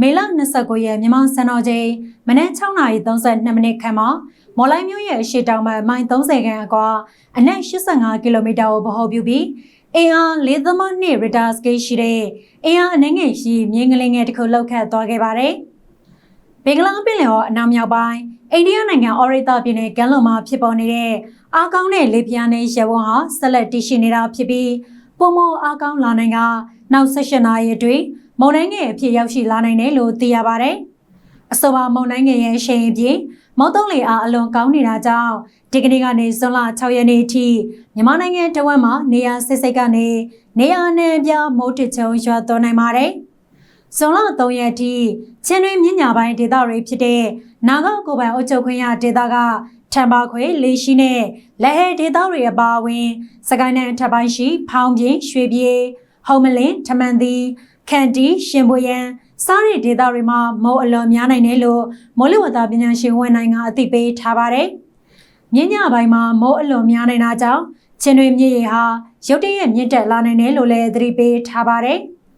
မေလ29ရက်မြန်မာစံတော်ချိန်မနက်6:32မိနစ်ခန့်မှာမော်လိုက်မြို့ရဲ့အရှေ့တောင်ဘက်မိုင်30ခန့်အကွာအနက်85ကီလိုမီတာကိုဗဟိုပြုပြီးအင်အား4.2ရီတာစကေးရှိတဲ့အင်အားအနှဲငယ်ရှိမြင်းကလေးငယ်တစ်ခုလောက်ခတ်သွားခဲ့ပါတယ်။ဘင်္ဂလားပင်လယ်ော်အနောက်မြောက်ပိုင်းအိန္ဒိယနိုင်ငံအော်ရီတာပြည်နယ်ကမ်းလွန်မှာဖြစ်ပေါ်နေတဲ့အားကောင်းတဲ့လေပြင်းနဲ့ရေဝန်းဟာဆက်လက်တည်ရှိနေတာဖြစ်ပြီးပုံမအားကောင်းလာနိုင်ကနောက်၁၈နာရီအတွင်း မုန်တိုင်းငယ်အဖြစ်ရောက်ရှိလာနိုင်တယ်လို့သိရပါတယ်။အဆိုပါမုန်တိုင်းငယ်ရဲ့အရှိန်အပြင်မုတ်တုံးလေအားအလွန်ကောင်းနေတာကြောင့်ဒီကနေ့ကနေဇွန်လ6ရက်နေ့အထိမြန်မာနိုင်ငံတဝက်မှာနေရာစစ်စိတ်ကနေနေရာနယ်ပြမိုးတချုံရွာသွန်းနိုင်ပါတယ်။ဇွန်လ3ရက်အထိချင်းတွင်မြညာပိုင်းဒေသတွေဖြစ်တဲ့နာဂကိုပိုင်အုပ်ချုပ်ခွင့်ရဒေသကထံပါခွေလေးရှိနဲ့လက်ဟဲဒေသတွေအပါအဝင် စကိုင်းနယ်ထပ်ပိုင်းရှိ ဖောင်းပြင်းရွှေပြေဟုံမလင်းထမန်သီ ခန်တီရှင်ပွေရန်စားရဒေသတွေမှာမိုးအလွန်များနိုင်တယ်လို့မိုးလေဝသပညာရှင်ဝန်နိုင်ကအသိပေးထားပါတယ်။မြင်းညပိုင်းမှာမိုးအလွန်များနိုင်တာကြောင့်ချင်းတွေမြေရီဟာရုတ်တရက်မြင့်တက်လာနိုင်တယ်လို့လည်းသတိပေးထားပါတယ်။